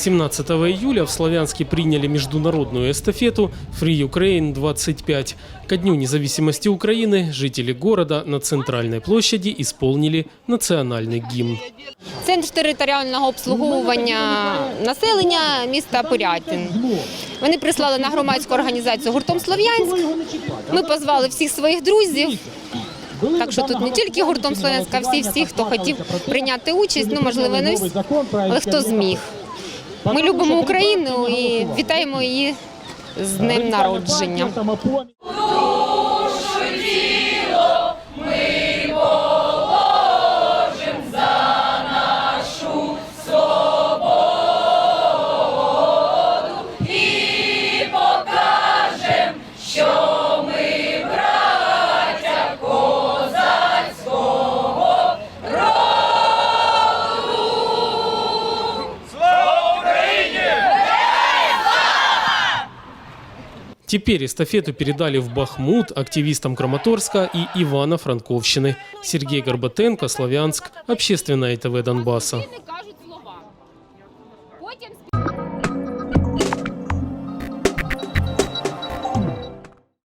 17 июля в Славянске приняли международную эстафету Free Ukraine 25. Ко Дню независимости Украины жители города на центральной площади исполнили национальный гимн. Центр територіального обслуговування населення міста Порятин. Вони прислали на громадську організацію гуртом Слов'янськ. Ми позвали всіх своїх друзів. Так що тут не тільки гуртом Слов'янськ, а всі, всі, хто хотів прийняти участь, ну можливо, не всі, але хто зміг. Ми любимо Україну і вітаємо її з днем народження. Теперь эстафету передали в Бахмут активистам Краматорска и Ивана Франковщины. Сергей Горбатенко, Славянск, Общественное ТВ Донбасса.